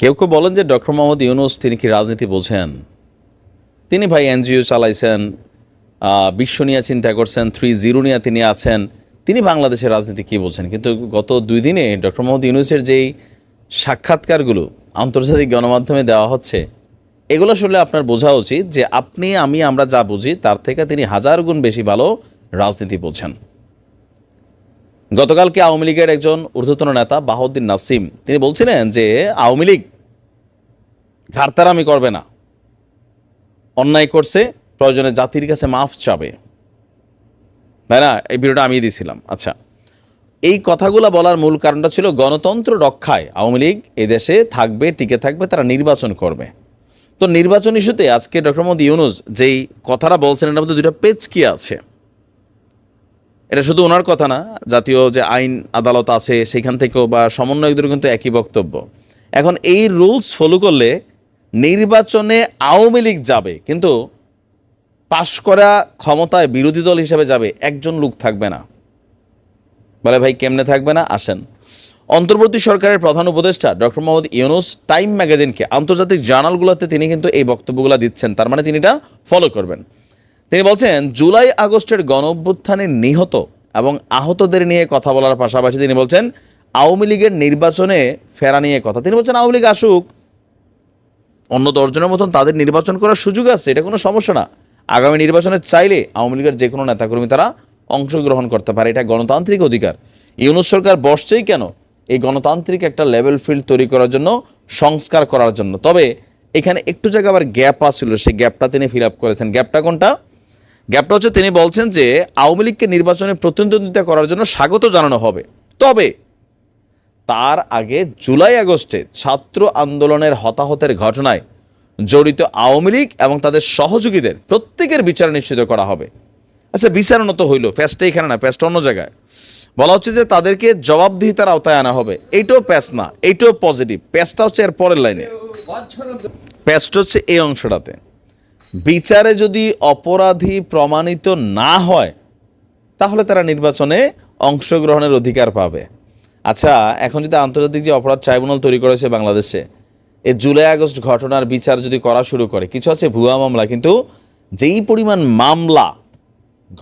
কেউ কেউ বলেন যে ডক্টর মোহাম্মদ ইউনুস তিনি কি রাজনীতি বোঝেন? তিনি ভাই এনজিও চালাইছেন বিশ্ব নিয়ে চিন্তা করছেন, থ্রি জিরো নিয়ে তিনি আছেন। তিনি বাংলাদেশের রাজনীতি কি বোঝেন? কিন্তু গত দুই দিনে ডক্টর মোহাম্মদ ইউনুসের যেই সাক্ষাৎকারগুলো আন্তর্জাতিক গণমাধ্যমে দেওয়া হচ্ছে, এগুলো শুনলে আপনার বোঝা উচিত যে আপনি, আমি, আমরা যা বুঝি, তার থেকে তিনি হাজার গুণ বেশি ভালো রাজনীতি বোঝেন। গতকালকে আওয়ামী লীগের একজন ঊর্ধ্বতন নেতা বাহাউদ্দিন নাসিম, তিনি বলছিলেন যে আওয়ামী লীগ ঘাড়তারামি করবে না, অন্যায় করছে, প্রয়োজনে জাতির কাছে মাফ চাবে। তাই না? এই ভিডিওটা আমি দিয়েছিলাম আচ্ছা এই কথাগুলো বলার মূল কারণটা ছিল গণতন্ত্র রক্ষায় আওয়ামী লীগ এদেশে থাকবে, টিকে থাকবে, তারা নির্বাচন করবে। তো নির্বাচন ইস্যুতে আজকে ডক্টর মোহাম্মদ ইউনুস যেই কথাটা বলছেন, এটার মধ্যে দুইটা পেজ কি আছে। এটা শুধু ওনার কথা না, জাতীয় যে আইন, আদালত আছে সেখান থেকেও বা সমন্বয়কদের কিন্তু একই বক্তব্য। এখন এই রুলস ফলো করলে নির্বাচনে আওয়ামী লীগ যাবে, কিন্তু পাশ করা ক্ষমতায় বিরোধী দল হিসাবে যাবে, একজন লোক থাকবে না। বলে ভাই, কেমনে থাকবে না? আসেন। অন্তর্বর্তী সরকারের প্রধান উপদেষ্টা ডক্টর মোহাম্মদ ইউনুস টাইম ম্যাগাজিনকে আন্তর্জাতিক জার্নালগুলোতে তিনি কিন্তু এই বক্তব্যগুলো দিচ্ছেন, তার মানে তিনি এটা ফলো করবেন। তিনি বলছেন, জুলাই আগস্টের গণ অভ্যুত্থানে নিহত এবং আহতদের নিয়ে কথা বলার পাশাপাশি তিনি বলছেন, আওয়ামী লীগের নির্বাচনে ফেরা নিয়ে কথা। তিনি বলছেন, আওয়ামী লীগ আসুক, অন্য দশজনের মতন তাদের নির্বাচন করার সুযোগ আছে, এটা কোনো সমস্যা না। আগামী নির্বাচনে চাইলে আওয়ামী লীগের যে কোনো নেতাকর্মী তারা অংশগ্রহণ করতে পারে, এটা গণতান্ত্রিক অধিকার। ইউনুস সরকার বসছেই কেন? এই গণতান্ত্রিক একটা লেভেল ফিল্ড তৈরি করার জন্য, সংস্কার করার জন্য। তবে এখানে একটু জায়গা আবার গ্যাপ আসছিল সেই গ্যাপটা তিনি ফিল আপ করেছেন। গ্যাপটা কোনটা? গ্যাপটা হচ্ছে তিনি বলছেন যে আওয়ামী লীগকে নির্বাচনে প্রতিদ্বন্দ্বিতা করার জন্য স্বাগত জানানো হবে। তবে তার আগে জুলাই আগস্টে ছাত্র আন্দোলনের হতাহতের ঘটনায় জড়িত আওয়ামী লীগ এবং তাদের সহযোগীদের প্রত্যেকের বিচার নিশ্চিত করা হবে। আচ্ছা বিচারণ তো হইল প্যাসটা এখানে না প্যাসটা অন্য জায়গায়। বলা হচ্ছে যে তাদেরকে জবাবদিহিতার আওতায় আনা হবে। এইটাও প্যাস না, এইটাও পজিটিভ। প্যাসটা হচ্ছে এর পরের লাইনে। প্যাসটা হচ্ছে এই অংশটাতে। বিচারে যদি অপরাধী প্রমাণিত না হয়, তাহলে তারা নির্বাচনে অংশগ্রহণের অধিকার পাবে। আচ্ছা এখন যদি আন্তর্জাতিক যে অপরাধ ট্রাইব্যুনাল তৈরি করেছে বাংলাদেশে এই জুলাই আগস্ট ঘটনার বিচার যদি করা শুরু করে, কিছু আছে ভুয়া মামলা, কিন্তু যেই পরিমাণ মামলা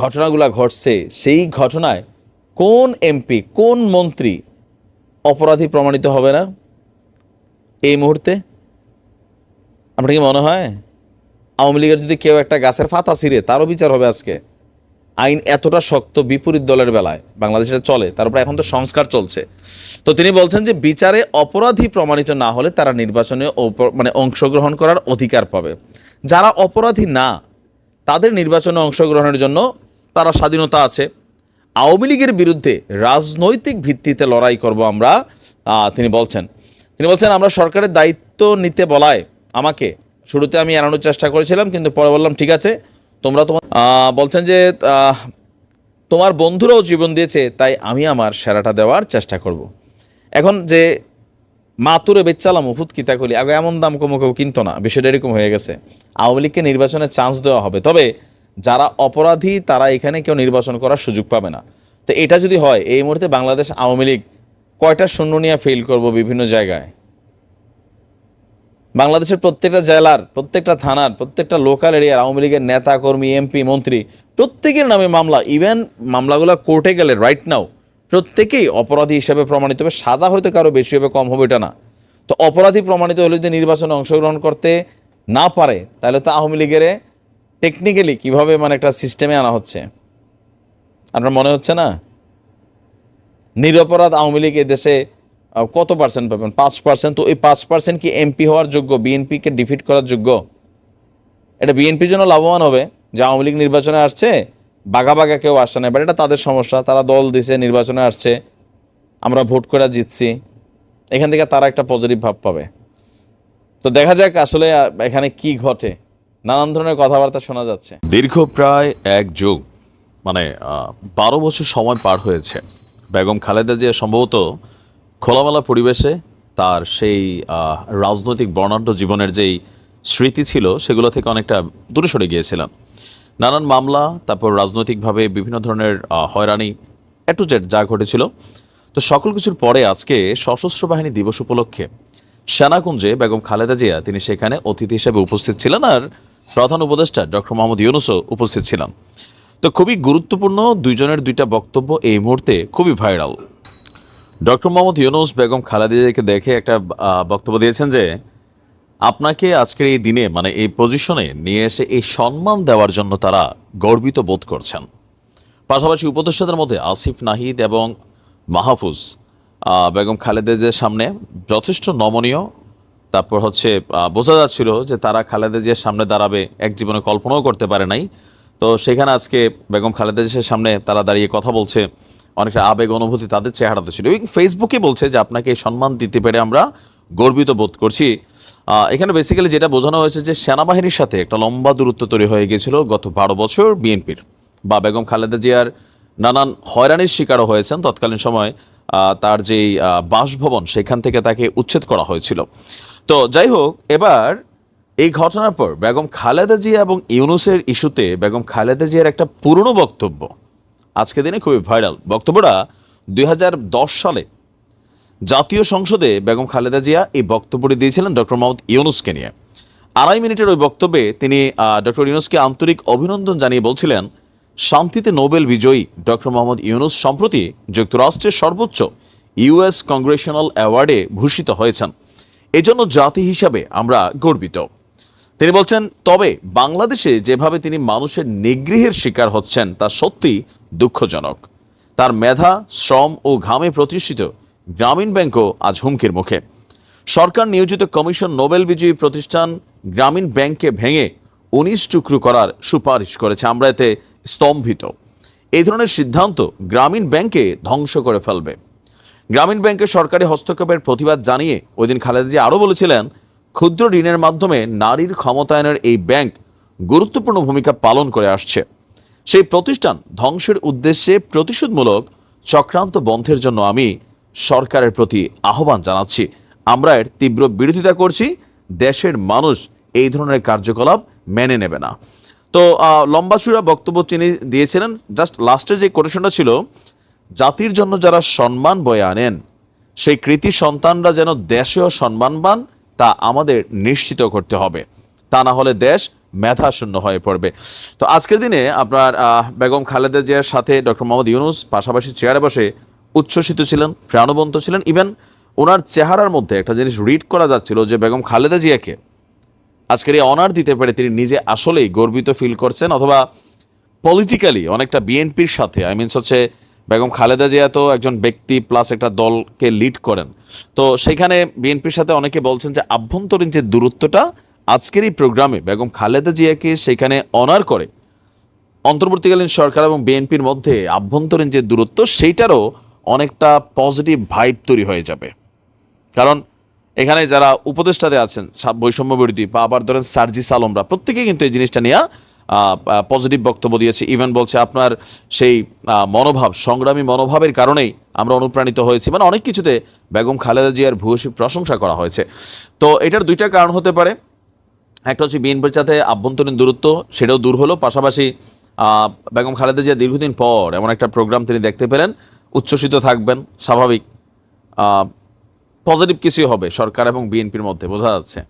ঘটনাগুলো ঘটছে, সেই ঘটনায় কোন এমপি, কোন মন্ত্রী অপরাধী প্রমাণিত হবে না? এই মুহূর্তে? আপনার কি মনে হয়? আওয়ামী লীগের যদি কেউ একটা গাছের ফাতা ছিঁড়ে, তারও বিচার হবে আজকে। আইন এতটা শক্ত বিপরীত দলের বেলায়, বাংলাদেশে চলে তারপরে এখন তো সংস্কার চলছে। তো তিনি বলছেন যে বিচারে অপরাধী প্রমাণিত না হলে তারা নির্বাচনে মানে অংশগ্রহণ করার অধিকার পাবে। যারা অপরাধী না, তাদের নির্বাচনে অংশগ্রহণের জন্য তারা স্বাধীনতা আছে। আওয়ামী লীগের বিরুদ্ধে রাজনৈতিক ভিত্তিতে লড়াই করব আমরা তিনি বলছেন। তিনি বলছেন, আমরা সরকারের দায়িত্ব নিতে বলায় আমাকে শুরুতে আমি এড়ানোর চেষ্টা করেছিলাম, কিন্তু পরে বললাম, ঠিক আছে, তোমরা তোমার বলছেন যে তোমার বন্ধুরাও জীবন দিয়েছে, তাই আমি আমার সেরাটা দেওয়ার চেষ্টা করব। এখন যে মাতুরে বেচালাম উফুত কিতা করি আগে এমন দাম কমো কেউ কিনতো না, বিষয়টা এরকম হয়ে গেছে। আওয়ামী লীগকে নির্বাচনে চান্স দেওয়া হবে, তবে যারা অপরাধী, তারা এখানে কেউ নির্বাচন করার সুযোগ পাবে না। তো এটা যদি হয়, এই মুহূর্তে বাংলাদেশ আওয়ামী লীগ কয়টা শূন্য নিয়ে ফেল করব বিভিন্ন জায়গায়? বাংলাদেশের প্রত্যেকটা জেলার, প্রত্যেকটা থানার, প্রত্যেকটা লোকাল এরিয়ার আওয়ামী লীগের নেতা কর্মী এমপি মন্ত্রী, প্রত্যেকের নামে মামলা। ইভেন মামলাগুলো কোর্টে গেলে রাইট নাও প্রত্যেকেই অপরাধী হিসেবে প্রমাণিত হবে। সাজা হয়তো কারও বেশি হবে, কম হবে, এটা না। তো অপরাধী প্রমাণিত হলে যদি নির্বাচনে অংশগ্রহণ করতে না পারে, তাহলে তো আওয়ামী লীগের টেকনিক্যালি কীভাবে মানে একটা সিস্টেমে আনা হচ্ছে? আপনার মনে হচ্ছে না? নিরপরাধ আওয়ামী লীগ দেশে কত পার্সেন্ট পাবেন? পাঁচ পার্সেন্ট তো এই পাঁচ পার্সেন্ট কি এমপি হওয়ার যোগ্য? বিএনপিকে ডিফিট করার যোগ্য? এটা বিএনপির জন্য লাভবান হবে। যে আওয়ামী লীগ নির্বাচনে আসছে বাঘা বাঘা কেউ আসছে না এবার এটা তাদের সমস্যা। তারা দল দিছে, নির্বাচনে আসছে। আমরা ভোট করে জিতছি। এখান থেকে তারা একটা পজিটিভ ভাব পাবে। তো দেখা যাক আসলে এখানে কি ঘটে। নানান ধরনের কথাবার্তা শোনা যাচ্ছে। দীর্ঘ প্রায় এক যুগ মানে বারো বছর সময় পার হয়েছে। বেগম খালেদা জিয়া সম্ভবত খোলামেলা পরিবেশে তার সেই রাজনৈতিক বর্ণাঢ্য জীবনের যেই স্মৃতি ছিল, সেগুলো থেকে অনেকটা দূরে সরে গিয়েছিলাম। নানান মামলা, তারপর রাজনৈতিকভাবে বিভিন্ন ধরনের হয়রানি এটু জেড যা ঘটেছিল। তো সকল কিছুর পরে আজকে সশস্ত্র বাহিনী দিবস উপলক্ষে সেনাকুঞ্জে বেগম খালেদা জিয়া, তিনি সেখানে অতিথি হিসেবে উপস্থিত ছিলেন আর প্রধান উপদেষ্টা ডক্টর মোহাম্মদ ইউনুসও উপস্থিত ছিলেন তো খুবই গুরুত্বপূর্ণ দুইজনের দুইটা বক্তব্য এই মুহূর্তে খুবই ভাইরাল। ডক্টর মোহাম্মদ ইউনুস বেগম খালেদা জিয়াকে দেখে একটা বক্তব্য দিয়েছেন যে, আপনাকে আজকের এই দিনে মানে এই পজিশনে নিয়ে এসে এই সম্মান দেওয়ার জন্য তারা গর্বিত বোধ করছেন। পাশাপাশি উপদেষ্টাদের মধ্যে আসিফ নাহিদ এবং মাহফুজ বেগম খালেদাদের সামনে যথেষ্ট নমনীয়। তারপর হচ্ছে বোঝা যাচ্ছিল যে তারা খালেদা সামনে দাঁড়াবে, এক জীবনে কল্পনাও করতে পারে নাই। তো সেখানে আজকে বেগম খালেদা সামনে তারা দাঁড়িয়ে কথা বলছে। অনেকটা আবেগ অনুভূতি তাদের চেহারাতে ছিল। এবং ফেসবুকে বলছে যে আপনাকে সম্মান দিতে পেরে আমরা গর্বিত বোধ করছি। এখানে বেসিক্যালি যেটা বোঝানো হয়েছে যে সেনাবাহিনীর সাথে একটা লম্বা দূরত্ব তৈরি হয়ে গিয়েছিল গত বারো বছর বিএনপির। বা বেগম খালেদা জিয়ার নানান হয়রানির শিকারও হয়েছেন তৎকালীন সময় তার যেই বাসভবন সেখান থেকে তাকে উচ্ছেদ করা হয়েছিল। তো যাই হোক, এবার এই ঘটনার পর বেগম খালেদা জিয়া এবং ইউনুসের ইস্যুতে বেগম খালেদা জিয়ার একটা পুরনো বক্তব্য আজকে দিনে খুবই ভাইরাল। বক্তব্যটা দুই হাজার দশ সালে জাতীয় সংসদে বেগম খালেদা জিয়া এই বক্তব্যটি দিয়েছিলেন ডক্টর মোহাম্মদ ইউনুসকে নিয়ে। আড়াই মিনিটের ওই বক্তব্যে তিনি ডক্টর ইউনুসকে আন্তরিক অভিনন্দন জানিয়ে বলছিলেন, শান্তিতে নোবেল বিজয়ী ডক্টর মোহাম্মদ ইউনুস সম্প্রতি যুক্তরাষ্ট্রের সর্বোচ্চ ইউএস কংগ্রেশনাল অ্যাওয়ার্ডে ভূষিত হয়েছেন। এজন্য জাতি হিসাবে আমরা গর্বিত। তিনি বলছেন, তবে বাংলাদেশে যেভাবে তিনি মানুষের নিগৃহের শিকার হচ্ছেন, তা সত্যি দুঃখজনক। তার মেধা, শ্রম ও ঘামে প্রতিষ্ঠিত গ্রামীণ ব্যাংকও আজ হুমকির মুখে। সরকার নিয়োজিত কমিশন নোবেল বিজয়ী প্রতিষ্ঠান গ্রামীণ ব্যাংককে ভেঙে উনিশ টুকরো করার সুপারিশ করেছে। আমরা এতে স্তম্ভিত। এই ধরনের সিদ্ধান্ত গ্রামীণ ব্যাংকে ধ্বংস করে ফেলবে। গ্রামীণ ব্যাংকের সরকারি হস্তক্ষেপের প্রতিবাদ জানিয়ে ওই দিন খালেদা আরও বলেছিলেন, ক্ষুদ্র ঋণের মাধ্যমে নারীর ক্ষমতায়নের এই ব্যাংক গুরুত্বপূর্ণ ভূমিকা পালন করে আসছে। সেই প্রতিষ্ঠান ধ্বংসের উদ্দেশ্যে প্রতিশোধমূলক চক্রান্ত বন্ধের জন্য আমি সরকারের প্রতি আহ্বান জানাচ্ছি। আমরা এর তীব্র বিরোধিতা করছি, দেশের মানুষ এই ধরনের কার্যকলাপ মেনে নেবে না। তো লম্বা বক্তব্য তিনি দিয়েছিলেন জাস্ট লাস্টে যে কোটেশনটা ছিল, জাতির জন্য যারা সম্মান বয়ে আনেন, সেই কৃতি সন্তানরা যেন দেশেও সম্মানবান তা আমাদের নিশ্চিত করতে হবে। তা না হলে দেশ মেধা শূন্য হয়ে পড়বে। তো আজকের দিনে আপনার বেগম খালেদা জিয়ার সাথে ডক্টর মোহাম্মদ ইউনুস পাশাপাশি চেয়ারে বসে উচ্ছ্বসিত ছিলেন, প্রাণবন্ত ছিলেন। ইভেন ওনার চেহারার মধ্যে একটা জিনিস রিড করা যাচ্ছিল যে বেগম খালেদা জিয়াকে আজকের এই অনার দিতে পেরে তিনি নিজে আসলেই গর্বিত ফিল করছেন অথবা পলিটিক্যালি অনেকটা বিএনপির সাথে আই মিনস হচ্ছে বেগম খালেদা জিয়া তো একজন ব্যক্তি প্লাস একটা দলকে লিড করেন। তো সেখানে বিএনপির সাথে অনেকে বলছেন যে আভ্যন্তরীণ যে দূরত্বটা আজকের এই প্রোগ্রামে বেগম খালেদা জিয়াকে সেখানে অনার করে অন্তর্বর্তীকালীন সরকার এবং বিএনপির মধ্যে আভ্যন্তরীণ যে দূরত্ব, সেইটারও অনেকটা পজিটিভ ভাইব তৈরি হয়ে যাবে। কারণ এখানে যারা উপদেষ্টাতে আছেন বৈষম্য বিরোধী বা আবার ধরেন সার্জিস আলমরা, প্রত্যেকেই কিন্তু এই জিনিসটা নিয়ে পজিটিভ বক্তব্য দিয়েছে। ইভেন বলছে আপনার সেই মনোভাব, সংগ্রামী মনোভাবের কারণেই আমরা অনুপ্রাণিত হয়েছি। মানে অনেক কিছুতে বেগম খালেদা জিয়ার ভূয়সী প্রশংসা করা হয়েছে। তো এটার দুইটা কারণ হতে পারে। একটা হচ্ছে বিএনপির সাথে আভ্যন্তরীণ দূরত্ব, সেটাও দূর হলো। পাশাপাশি বেগম খালেদা জিয়া দীর্ঘদিন পর এমন একটা প্রোগ্রাম তিনি দেখতে পেলেন। উচ্ছ্বসিত থাকবেন, স্বাভাবিক। পজিটিভ কিছুই হবে সরকার এবং বিএনপির মধ্যে, বোঝা যাচ্ছে।